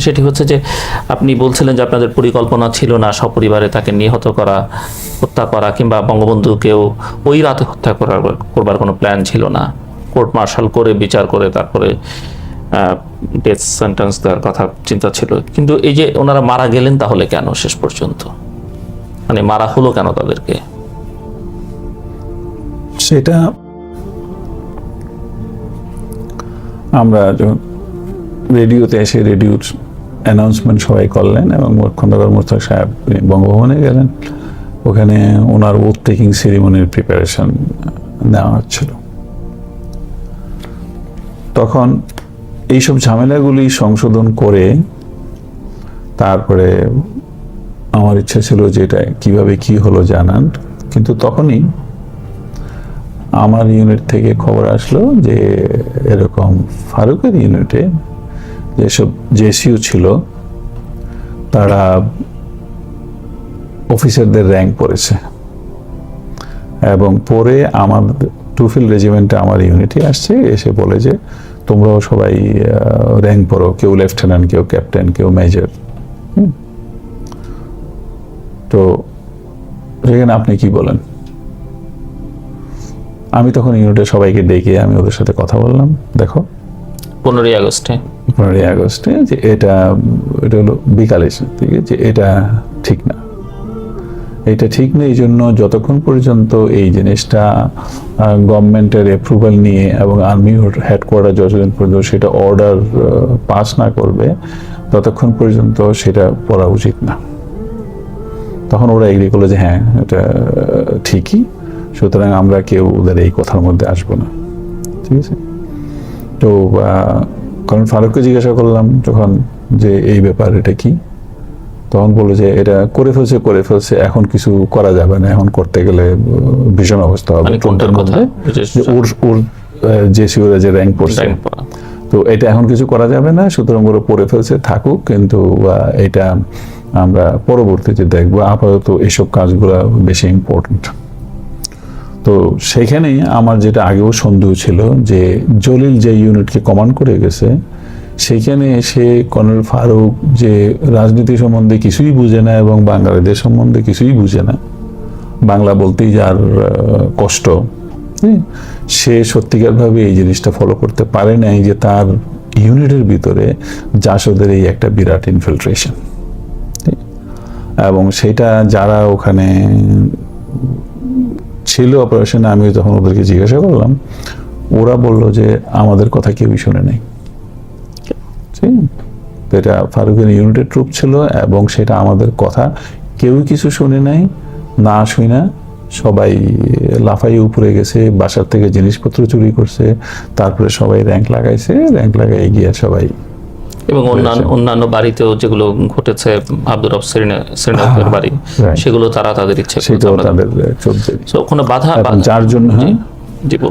সেটি হচ্ছে যে আপনি বলছিলেন যে আপনাদের পরিকল্পনা ছিল না সপরিবারে তাকে নিহত করা, হত্যা করা, কিংবা বঙ্গবন্ধুকেও ওই রাতে হত্যা করার করবার কোনো প্ল্যান ছিল না। কোর্ট মার্শাল করে বিচার করে তারপরে ডেথ সেন্টেন্স দেওয়ার কথা চিন্তা ছিল। কিন্তু এই যে ওনারা মারা গেলেন তাহলে কেন শেষ পর্যন্ত? মানে মারা হলো কেন তাদেরকে? সেটা আমরা রেডিওতে এসে রেডিওর অ্যানাউন্সমেন্ট সবাই করলেন এবং খন্দকার মোস্তাক সাহেব বঙ্গভবনে গেলেন। ওখানে ওনার ওথ টেকিং সেরিমনির প্রিপারেশন নেওয়া হচ্ছিল। তখন এইসব ঝামেলাগুলি সংশোধন করে তারপরে আমার ইচ্ছা ছিল যে এটা কীভাবে কী হলো জানান। কিন্তু তখনই আমার ইউনিট থেকে খবর আসলো যে এরকম ফারুকের ইউনিটে যেসব জেসিউ ছিল, তারা অফিসারদের র্যাঙ্ক পড়েছে। এবং পরে আমার টুফিল রেজিমেন্টে আমার ইউনিটে আসছে, এসে বলে যে, তোমরাও সবাই র্যাঙ্ক পড়ো, কেউ লেফটেন্যান্ট, কেউ ক্যাপ্টেন, কেউ মেজর। তো সেখানে আপনি কি বলেন? আমি তখন ইউনিটে সবাইকে ডেকে আমি ওদের সাথে কথা বললাম, দেখো। পনেরোই আগস্টে। পনেরোই আগস্টে যে এটা এটা হলো বিকালে থেকে যে এটা ঠিক না। এটা ঠিক না, এই জন্য যতক্ষণ পর্যন্ত এই জিনিসটা গভর্নমেন্টের অ্যাপ্রুভাল নিয়ে এবং আর্মি হেডকোয়ার্টার যতদিন পর্যন্ত সেটা অর্ডার পাস না করবে, ততক্ষণ পর্যন্ত সেটা পড়া উচিত না। তখন ওরা এগ্রি করল যে হ্যাঁ এটা ঠিকই, সুতরাং আমরা কেউ ওদের এই কথার মধ্যে আসব না। ঠিক আছে? তো কারণ ফারুককে জিজ্ঞাসা করলাম যখন যে এই ব্যাপার এটা কি? তখন বলল যে এটা করে ফেলছে করে ফেলছে এখন কিছু করা যাবে না এখন করতে গেলে ভীষণ অবস্থা হবে। মানে কোনটার কথা? যে ওর ওর যে শিওরা যে র্যাঙ্ক পড়ছে। তো এটা এখন কিছু করা যাবে না সুতরাং ওরা পড়ে ফেলছে থাকুক কিন্তু এটা আমরা পরবর্তীতে দেখব। আপাতত এইসব কাজগুলো বেশি ইম্পর্টেন্ট তো সেখানেই আমার যেটা আগেও সন্দেহ ছিল যে জলিল যে ইউনিটকে কমান্ড করে গেছে, সেখানে এসে কর্নেল ফারুক যে রাজনীতি সম্বন্ধে কিছুই বুঝে না এবং বাঙালিদের সম্বন্ধে কিছুই বুঝে না, বাংলা বলতেই যার কষ্ট সে সত্যিকারভাবে এই জিনিসটা ফলো করতে পারে নাই যে তার ইউনিটের ভিতরে জাসদের এই একটা বিরাট ইনফিল্ট্রেশন এবং সেটা যারা ওখানে ছিল অপারেশনে আমি যখন ওদেরকে জিজ্ঞাসা করলাম ওরা বলল যে আমাদের কথা কেউই শুনে নাই ঠিক? এটা ফারুকের ইউনিটের ট্রুপ ছিল এবং সেটা আমাদের কথা, কেউ কিছু শুনে নাই, না শুই না, সবাই লাফাই উপরে গেছে, বাসার থেকে জিনিসপত্র চুরি করছে, তারপরে সবাই র্যাঙ্ক লাগাইছে র্যাঙ্ক লাগাই গিয়ে সবাই এবং অন্যান্য অন্যান্য বাড়িতেও যেগুলো ঘটেছে আব্দুর রব শ্রীনগরের বাড়ি সেগুলো তারা তাদের ইচ্ছে করছে কোনো বাধা যার জন্য হ্যাঁ।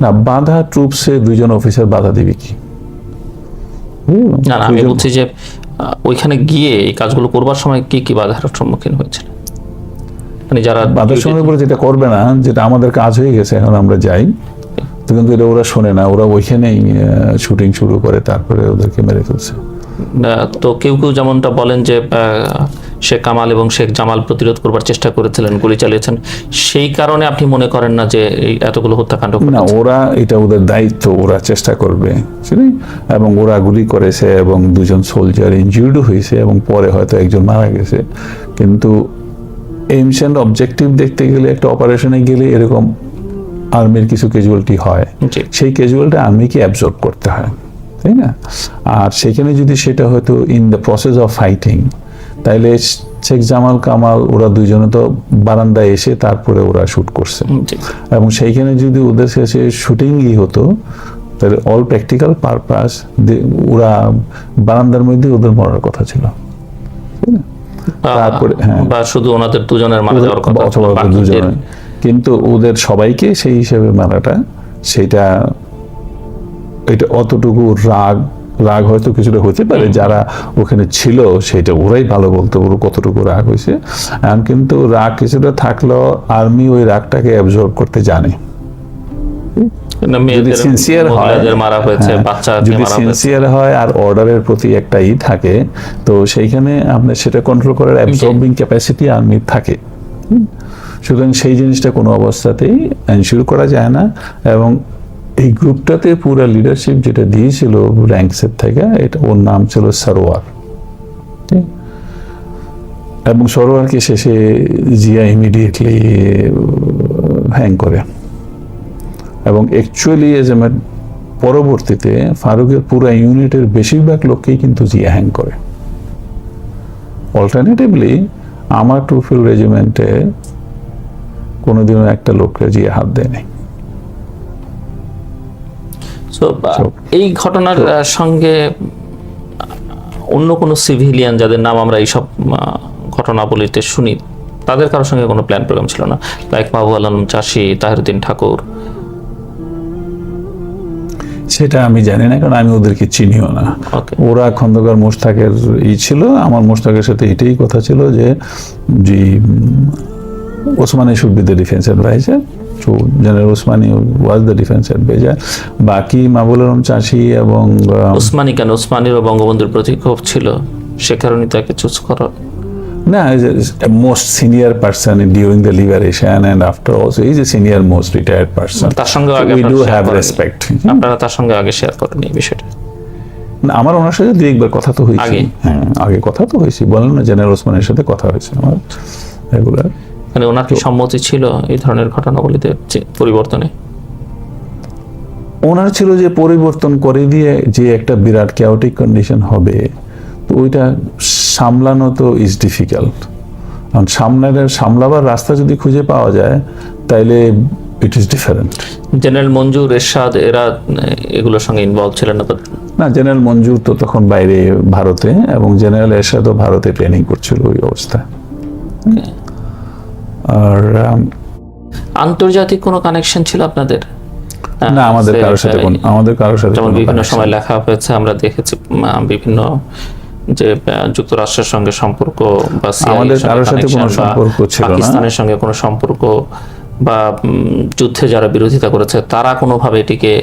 না বাধা ট্রুপসে দুইজন অফিসার বাধা দিবে কি? না আমি বলছি যে ওইখানে গিয়ে এই কাজগুলো করবার সময় কি কি বাধার সম্মুখীন হয়েছিল? মানে যারা বাধার বলে যেটা করবে না যেটা আমাদের কাজ হয়ে গেছে এখন আমরা যাই। তো কিন্তু এটা ওরা শোনে না ওরা ওইখানেই শুটিং শুরু করে তারপরে ওদেরকে মেরে ফেলছে। তো কেউ কেউ যেমনটা বলেন যে শেখ কামাল এবং শেখ জামাল প্রতিরোধ করবার চেষ্টা করেছিলেন গুলি চালিয়েছেন সেই কারণে আপনি মনে করেন না যে এই এতগুলো হত্যাকাণ্ড না ওরা এটা ওদের দায়িত্ব ওরা চেষ্টা করবে এবং ওরা গুলি করেছে এবং দুজন সোলজার ইনজিউর্ড হয়েছে এবং পরে হয়তো একজন মারা গেছে। কিন্তু এইমস অ্যান্ড অবজেক্টিভ দেখতে গেলে একটা অপারেশনে গেলে এরকম আর্মির কিছু ক্যাজুয়ালিটি হয়। সেই ক্যাজুয়ালটা আর্মিকে অ্যাবজর্ব করতে হয়। তাই না? আর সেখানে যদি সেটা হয়তো in the process of fighting তাইলে শেখ জামাল কামাল ওরা দুইজনে তো বারান্দায় এসে তারপরে ওরা শুট করছে। এবং সেইখানে যদি ওদের শেষে শুটিংই হতো তাহলে অল প্র্যাকটিক্যাল পারপাস ওরা বারান্দার মধ্যে ওদের মরার কথা ছিল। তারপরে, হ্যাঁ। বা শুধু ওনাদের দুজনের মারা যাওয়ার কথা অথবা কিন্তু ওদের সবাইকে সেই হিসেবে মারাটা সেটা এটা অতটুকু রাগ রাগ হয়তো কিছুটা হতে পারে যারা ওখানে ছিল সেটা ওরাই ভালো বলতে পারো কতটুকু রাগ হয়েছে। কিন্তু রাগ কিছুটা থাকলেও আর্মি ওই রাগটাকে অ্যাবজর্ব করতে জানে। যদি সিনসিয়ার হয় মারা হয়েছে হ্যাঁ, যদি সিনসিয়ার হয় আর অর্ডারের প্রতি একটা ই থাকে তো সেইখানে আপনার সেটা কন্ট্রোল করার অ্যাবজর্বিং ক্যাপাসিটি আর্মির থাকে? সুতরাং সেই জিনিসটা কোনো অবস্থাতেই এনশিওর করা যায় না এবং এই গ্রুপটাতে পুরো লিডারশিপ যেটা দিয়েছিল র্যাঙ্কসের থেকে, এটা ওর নাম ছিল সরোয়ার? এবং সরোয়ারকে শেষে জিয়া ইমিডিয়েটলি হ্যাং করে। এবং অ্যাকচুয়ালি এজ এ পরবর্তীতে ফারুকের পুরো ইউনিটের বেশিরভাগ লোককেই কিন্তু জিয়া হ্যাং করে। অল্টারনেটিভলি আমার টুফিল রেজিমেন্টে কোনোদিনও একটা লোককে জিয়া হাত দেয় আহ, এই ঘটনার সঙ্গে অন্য কোনো সিভিলিয়ান যাদের নাম আমরা এইসব ঘটনাবলিতে শুনি তাদের কারোর সঙ্গে কোনো প্ল্যান প্রোগ্রাম ছিল না? লাইক মাহবুব আলম চাষি তাহিরুদ্দিন ঠাকুর। সেটা আমি জানি না কারণ আমি ওদেরকে চিনিও না। ওরা খন্দকার মোশতাকের ই ছিল আমার মোশতাকের সাথে এটাই কথা ছিল যে G Osmani the defence adviser তো general Osmani was the defence adviser বাকি মাহবুল আলম চাষি এবং আহ, ওসমানী কেন? ওসমানীর ও বঙ্গবন্ধুর প্রতি ক্ষোভ ছিল সে কারণে তাকে চুজ করা। না most senior person during the liberation and after also is a senior most retired person তার সঙ্গে আগে উই ডু হ্যাভ রেসপেক্ট আপনারা তার সঙ্গে আগে শেয়ার করেনি এই বিষয়টা। না আমার ওনার সাথে দুই একবার কথা তো হয়েছে। আগে? হ্যাঁ আগে কথা তো হয়েছে। বলেন না জেনারেল ওসমানের সাথে কথা হয়েছে আমার রেগুলার মানে ওনার কি সম্মতি ছিল এই ধরনের ঘটনাবলিতে পরিবর্তনে? ওনার ছিল যে পরিবর্তন করে দিয়ে যে একটা বিরাট ক্যাওটিক কন্ডিশন হবে তো ওইটা সামলানো তো ইজ ডিফিকাল্ট কারণ সামলানোর সামলাবার রাস্তা যদি খুঁজে পাওয়া যায় তাইলে it is different general Manzur Ershad এরা এগুলোর সঙ্গে ইনভলভ ছিলেন না না জেনারেল মঞ্জুর তো তখন বাইরে ভারতে এবং জেনারেল এরশাদও ভারতে ট্রেনিং করছিল ওই অবস্থা আর আন্তর্জাতিক কোনো কানেকশন ছিল আপনাদের? না আমাদের কারোর সাথে কোন আমাদের কারোর সাথে যেমন বিভিন্ন সময় লেখা হয়েছে আমরা দেখেছি বিভিন্ন যে যুক্তরাষ্ট্রের সঙ্গে সম্পর্ক বা আমাদের কারোর সাথে কোনো সম্পর্ক ছিল না। পাকিস্তানের সঙ্গে কোনো সম্পর্ক বা যুদ্ধে যারা বিরোধিতা করেছে তারা কোনোভাবে এটিকে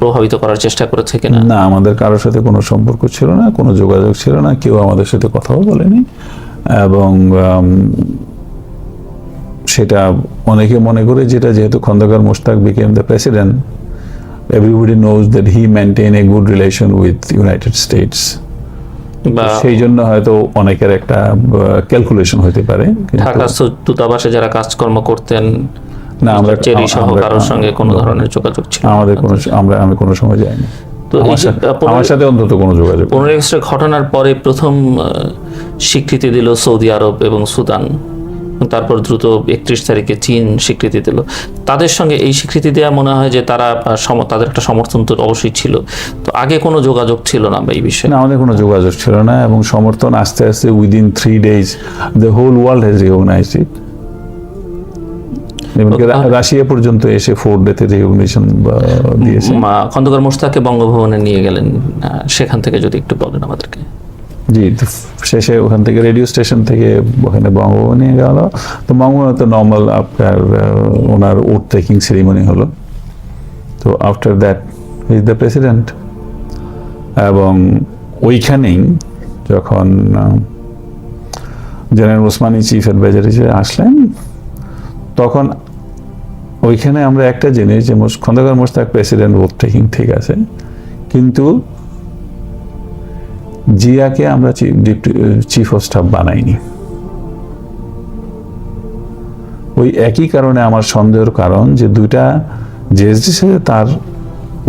প্রভাবিত করার চেষ্টা করেছে কিনা? না আমাদের কারোর সাথে কোনো সম্পর্ক ছিল না কোনো যোগাযোগ ছিল না কেউ আমাদের সাথে কথাও বলেনি এবং সেটা অনেকে মনে করে যেটা যেহেতু Khondaker Mushtaq became the president everybody knows that he maintain a good relation with United States সেই জন্য হয়তো অনেকের একটা ক্যালকুলেশন হতে পারে। ঢাকা দূতাবাসে যারা কাজকর্ম করতেন না আমরা চেরি সহ কারোর সঙ্গে কোনো ধরনের যোগাযোগ ছিল আমাদের কোনো আমরা আমি কোনো সময় যাইনি। তো আমার সাথে- অন্তত কোনো যোগাযোগ আগস্টের ঘটনার পরে প্রথম স্বীকৃতি দিল সৌদি আরব এবং সুদান। তারপর দ্রুত একত্রিশ তারিখে চীন স্বীকৃতি দিল। তাদের সঙ্গে এই স্বীকৃতি দেওয়া মনে হয় যে তারা সম- তাদের একটা সমর্থন তো অবশ্যই ছিল। তো আগে কোনো যোগাযোগ ছিল না এই বিষয়ে। না আমাদের কোনো যোগাযোগ ছিল না এবং সমর্থন আস্তে আস্তে within three days the whole world has recognise it Russia পর্যন্ত এসে ফোর ডেতে রিকগনিশন দিয়েছে। মা খন্দকার মোস্তাকে বঙ্গভবনে নিয়ে গেলেন। সেখান থেকে যদি একটু বলেন আমাদেরকে। জি শেষে ওখান থেকে রেডিও স্টেশন থেকে ওখানে বঙ্গভবন নিয়ে গেল। তো বঙ্গভবনে তো নর্মাল আপনার ওনার ওট টেকিং সেরিমনি হলো। তো after that is the president এবং ওইখানেই যখন জেনারেল ওসমানী চিফ অ্যাডভাইজার হিসেবে আসলেন, তখন ওইখানে আমরা একটা জিনিস যে Khondaker Mostaq president vote taking ঠিক আছে। কিন্তু জিয়াকে আমরা চিফ অফ স্টাফ বানাইনি। ওই একই কারণে আমার সন্দেহের কারণ যে দুইটা জেএসডি সাথে তার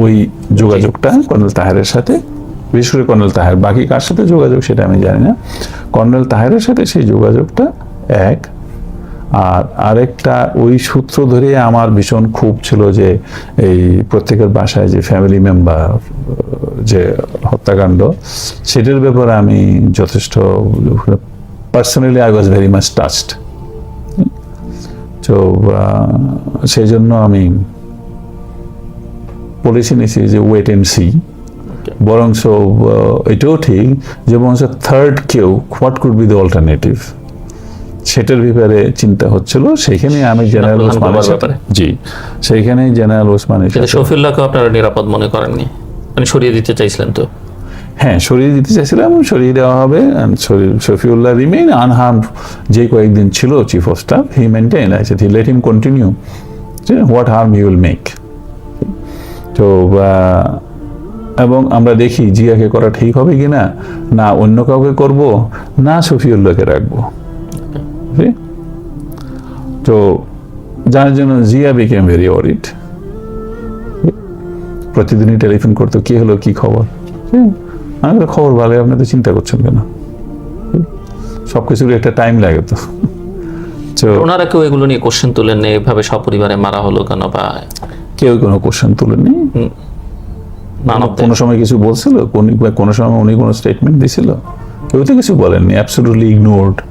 ওই যোগাযোগটা কর্নেল তাহেরের সাথে বিশেষ করে কর্নেল তাহের। বাকি কার সাথে যোগাযোগ সেটা আমি জানি না। কর্নেল তাহেরের সাথে সেই যোগাযোগটা এক। আর আরেকটা, ওই সূত্র ধরে আমার ভীষণ খুব ছিল যে এই প্রত্যেকের বাসায় যে ফ্যামিলি মেম্বার যে হত্যাকাণ্ড, সেটার ব্যাপারে আমি যথেষ্ট personally I was very much touched তো সেই জন্য আমি পলিসি নিয়েছি যে ওয়েট এন্ড সি বরং এটাও ঠিক যে বরং থার্ড কেউ what could be the alternative সেটার ব্যাপারে চিন্তা হচ্ছিল সেখানে আমি জেনারেল ওসমানের ব্যাপারে। জি সেইখানে জেনারেল ওসমানের সাথে শফিউল্লাহকে আপনারা নিরাপদ মনে করেননি? মানে সরিয়ে দিতে চাইছিলেন তো? হ্যাঁ সরিয়ে দিতে চাইছিলাম সরিয়ে দেওয়া হবে। শফিউল্লাহ রিমেইন আনহার্ম যে কয়েকদিন ছিল chief of staff he maintain I said he let him continue what harm he will make তো এবং আমরা দেখি জিয়াকে করা ঠিক হবে কিনা না অন্য কাউকে করব না শফিউল্লাহকে রাখব। See? তো যার জন্য জিয়া বিকেম ভেরি অরিড প্রতিদিনই টেলিফোন করতো কি হলো কি খবর? হুম, আমি বললাম, খবর ভালো আপনি তো চিন্তা করছেন কেন? সব কিছুর একটা টাইম লাগে তো। তো ওনারা কেউ এগুলো নিয়ে কোশ্চেন তুলেন এভাবে সপরিবারে মারা হলো কেন বা কেউ কোনো কোশ্চেন তুলেনি কোনো সময় কিছু বলছিল? কোন- কোনো সময় উনি কোনো স্টেটমেন্ট দিছিল? কেউ তো কিছু বলেননি অ্যাবসলুটলি ইগনোর্ড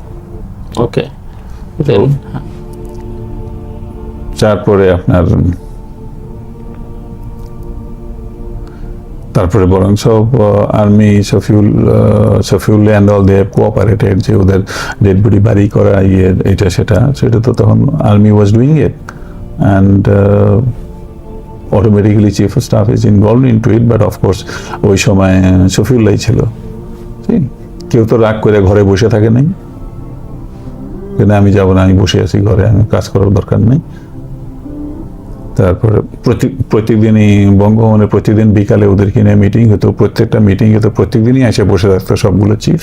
ওকে তারপরে আপনার, তারপরে বরং সব army Shafiul Shafiul and all they cooperated যে ওদের ডেড বডি বাড়ি করা ইয়ে এটা, সেটা সেটা তো তখন army was doing it and automatically chief of staff is involve in to it but of course ওই সময় সফিউল্লাই ছিল। ঠিক? কেউ তো রাগ করে ঘরে বসে থাকে নাই। কিন্তু আমি যাব না, আমি বসে আছি ঘরে, আমি কাজ করার দরকার নেই। তারপরে প্রতি প্রত্যেকদিনই বঙ্গভবনে প্রতিদিন বিকালে ওদেরকে নিয়ে মিটিং হতো। প্রত্যেকটা মিটিংয়ে তো প্রত্যেকদিনই এসে বসে থাকতো সবগুলো চিফ